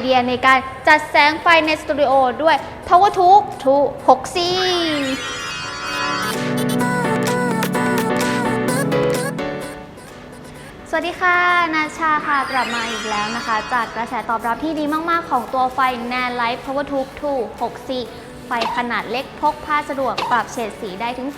เดียในการจัดแสงไฟในสตูดิโอด้วย Power t o o l 2 6C สวัสดีค่ะ นาชาค่ะ กลับมาอีกแล้วนะคะ จากกระแสตอบรับที่ดีมาก ๆ ของตัวไฟ n a n Light Power Tube 2 6C ฟขนาดเล็กพกพาสะดวกปรับเฉดสีได้ถึง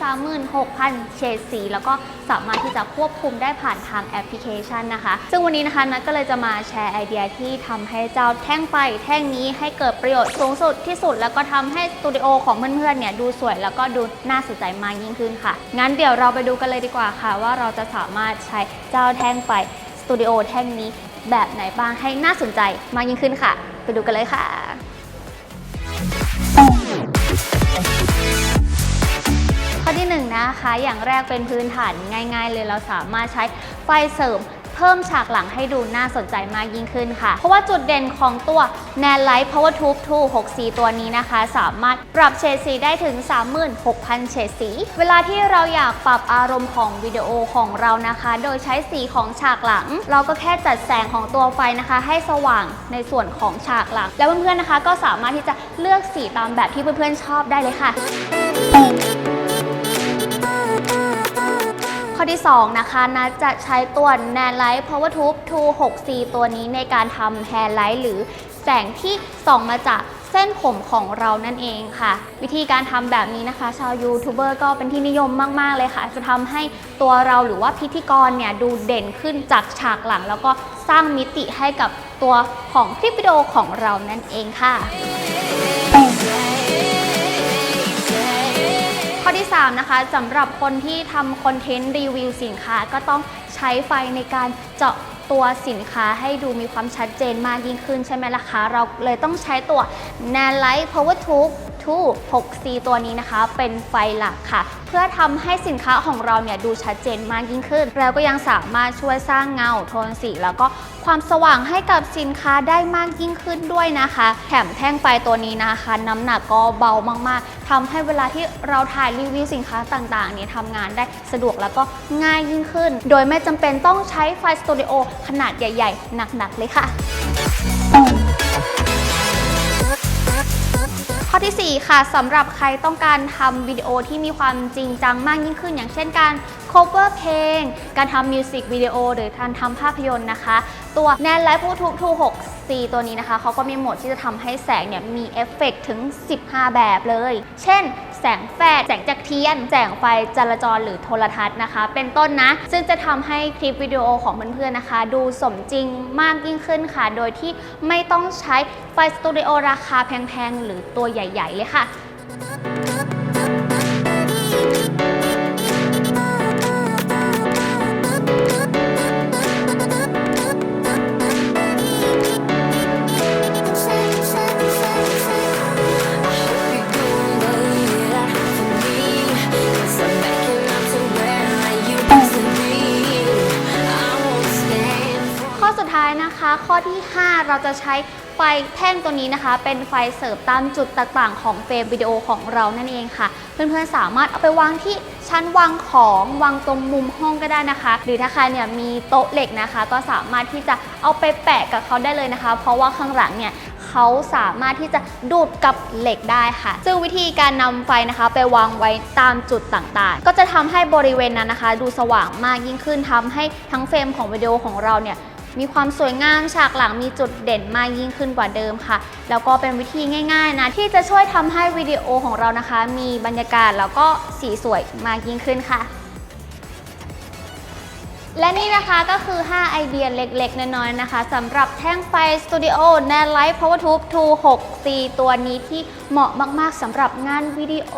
36,000 เฉดสี แล้วก็สามารถที่จะควบคุมได้ผ่านทางแอปพลิเคชันนะคะ ซึ่งวันนี้นะคะนัทก็เลยจะมาแชร์ไอเดียที่ทำให้เจ้าแท่งไฟแท่งนี้ให้เกิดประโยชน์สูงสุดที่สุด แล้วก็ทำให้สตูดิโอของเพื่อนๆเนี่ยดูสวยแล้วก็ดูน่าสนใจมากยิ่งขึ้นค่ะ งั้นเดี๋ยวเราไปดูกันเลยดีกว่าค่ะ ว่าเราจะสามารถใช้เจ้าแท่งไฟสตูดิโอแท่งนี้แบบไหนบ้างให้น่าสนใจมากยิ่งขึ้นค่ะ ไปดูกันเลยค่ะ นะคะ อย่างแรกเป็นพื้นฐานง่าย ๆ เลยเราสามารถใช้ไฟเสริมเพิ่มฉากหลังให้ดูน่าสนใจมากยิ่งขึ้นค่ะ เพราะว่าจุดเด่นของตัว n a n Light Power Tube 2 6 c ตัวนี้นะคะ สามารถปรับเฉดสีได้ถึง 36,000 เฉดสี เวลาที่เราอยากปรับอารมณ์ของวิดีโอของเรานะคะ โดยใช้สีของฉากหลัง เราก็แค่จัดแสงของตัวไฟนะคะ ให้สว่างในส่วนของฉากหลัง แล้วเพื่อนๆนะคะ ก็สามารถที่จะเลือกสีตามแบบที่เพื่อนๆชอบได้เลยค่ะ อที่ 2 นะคะนะจะใช้ตัว n a n Light Power Tube 2 6C ตัวนี้ในการทำ Hair Light หรือแสงที่ส่องมาจากเส้นผมของเรานั่นเองค่ะ วิธีการทำแบบนี้นะคะ ชาวยูทูบเบอร์ก็เป็นที่นิยมมาก ๆ เลยค่ะ จะทำให้ตัวเราหรือว่าพิธีกรเนี่ย ดูเด่นขึ้นจากฉากหลัง แล้วก็สร้างมิติให้กับตัวของคลิปวิดีโอของเรานั่นเองค่ะ 3นะคะสำหรับคนที่ทำคอนเทนต์รีวิวสินค้าก็ต้องใช้ไฟในการเจาะตัวสินค้าให้ดูมีความชัดเจนมากยิ่งขึ้นใช่ไหมล่ะคะ เราเลยต้องใช้ตัว n a n Light Power Tube 2 6C ตัวนี้นะคะ เป็นไฟหลักค่ะ พื่อทำให้สินค้าของเราเนี่ยดูชัดเจนมากยิ่งขึ้น แล้วก็ยังสามารถช่วยสร้างเงาโทนสี แล้วก็ความสว่างให้กับสินค้าได้มากยิ่งขึ้นด้วยนะคะ แถมแท่งไฟตัวนี้นะคะ น้ำหนักก็เบามากๆทำให้เวลาที่เราถ่ายรีวิวสินค้าต่างๆเนี่ยทำงานได้สะดวกแล้วก็ง่ายยิ่งขึ้น โดยไม่จำเป็นต้องใช้ไฟสตูดิโอขนาดใหญ่ ๆ หนักๆเลยค่ะ ข้อที่ 4 ค่ะสำหรับใครต้องการทำวิดีโอที่มีความจริงจังมากยิ่งขึ้น อย่างเช่นการ cover เพลง การทำมิวสิกวิดีโอหรือการทำภาพยนตร์นะคะ ตัวแนนไลฟ์ Bluetooth 260 ตัวนี้นะคะ เขาก็มีโหมดที่จะทำให้แสงเนี่ยมีเอฟเฟกต์ถึง 15 แบบเลย เช่น แสงแฟลชแสงจากเทียน แสงไฟจราจรหรือโทรทัศน์นะคะ เป็นต้นนะ ซึ่งจะทำให้คลิปวิดีโอของเพื่อนๆนะคะ ดูสมจริงมากยิ่งขึ้นค่ะ โดยที่ไม่ต้องใช้ไฟสตูดิโอราคาแพงๆ หรือตัวใหญ่ ๆ เลยค่ะ ท้ายนะคะ ข้อที่ 5 เราจะใช้ไฟแท่งตัวนี้นะคะ เป็นไฟเสิร์ฟตามจุดต่างๆ ของเฟรมวิดีโอของเรานั่นเองค่ะ เพื่อนๆสามารถเอาไปวางที่ชั้นวางของวางตรงมุมห้องก็ได้นะคะ หรือถ้าใครเนี่ยมีโต๊ะเหล็กนะคะ ก็สามารถที่จะเอาไปแปะกับเขาได้เลยนะคะ เพราะว่าข้างหลังเนี่ยเขาสามารถที่จะดูดกับเหล็กได้ค่ะ ซึ่งวิธีการนำไฟนะคะ ไปวางไว้ตามจุดต่างๆ ก็จะทำให้บริเวณนั้นนะคะ ดูสว่างมากยิ่งขึ้นทำให้ทั้งเฟรมของวิดีโอของเราเนี่ย มีความสวยงามฉากหลังมีจุดเด่นมากยิ่งขึ้นกว่าเดิมค่ะ แล้วก็เป็นวิธีง่าย ๆ นะ ที่จะช่วยทำให้วิดีโอของเรานะคะ มีบรรยากาศแล้วก็สีสวยมากยิ่งขึ้นค่ะและนี่นะคะก็คือ 5 ไอเดียเล็กๆ น้อยๆ นะคะสำหรับแท่งไฟสตูดิโอ n a n Light Power Tube 2 6 C ตัวนี้ที่เหมาะมากๆสำหรับงานวิดีโอ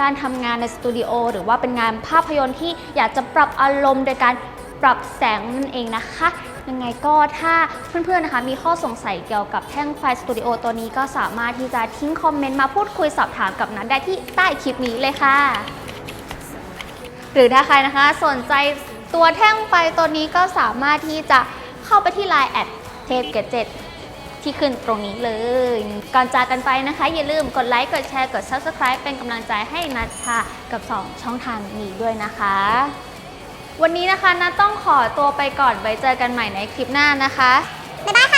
การทำงานในสตูดิโอหรือว่าเป็นงานภาพยนตร์ที่อยากจะปรับอารมณ์โดยการ ปรับแสงนั่นเองนะคะ ยังไงก็ถ้าเพื่อนๆนะคะ มีข้อสงสัยเกี่ยวกับแท่งไฟสตูดิโอตัวนี้ก็สามารถที่จะทิ้งคอมเมนต์มาพูดคุยสอบถามกับนัทได้ที่ใต้คลิปนี้เลยค่ะ หรือถ้าใครนะคะสนใจตัวแท่งไฟตัวนี้ก็สามารถที่จะเข้าไปที่ Line แอดเทปเกจเจ็ที่ขึ้นตรงนี้เลย ก่อนจากกันไปนะคะ อย่าลืมกดไลค์ กดแชร์ กด Subscribe เป็นกำลังใจให้นัทชากับ 2 ช่องทางนี้ด้วยนะคะ วันนี้นะคะนัทต้องขอตัวไปก่อนไว้เจอกันใหม่ในคลิปหน้านะคะ บ๊ายบายค่ะ